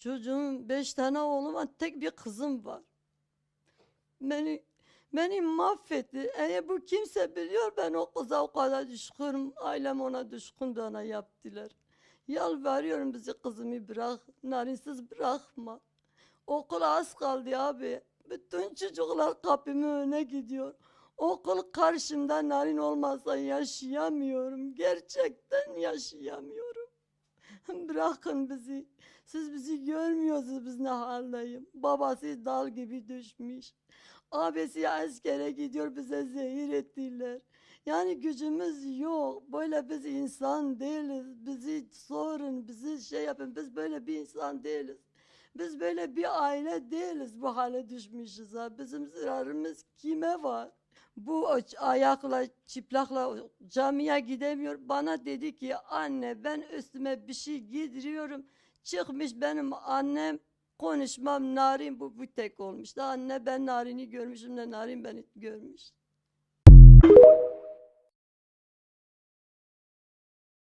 çocuğum beş tane oğlum var. Tek bir kızım var. Beni beni mahvetti. Eğer bu kimse biliyor ben o kıza o kadar düşkünüm. Ailem ona düşkün bana yaptılar. Yalvarıyorum bizi kızımı bırak. Narinsiz bırakma. Okul az kaldı abi. Bütün çocuklar kapımın önüne gidiyor. Okul karşımda narin olmasa yaşayamıyorum. Gerçekten yaşayamıyorum. Bırakın bizi. Siz bizi görmüyorsunuz biz ne haldeyim. Babası dal gibi düşmüş. Abisi askere gidiyor bize zehir ettiler. Yani gücümüz yok. Böyle biz insan değiliz. Bizi sorun, bizi şey yapın. Biz böyle bir insan değiliz. Biz böyle bir aile değiliz bu hale düşmüşüz ha. Bizim zararımız kime var? Bu ayakla, çıplakla camiye gidemiyor. Bana dedi ki anne ben üstüme bir şey giydiriyorum. Çıkmış benim annem konuşmam narin bu, bu tek olmuş. Da anne ben narini görmüşüm de narin beni görmüş.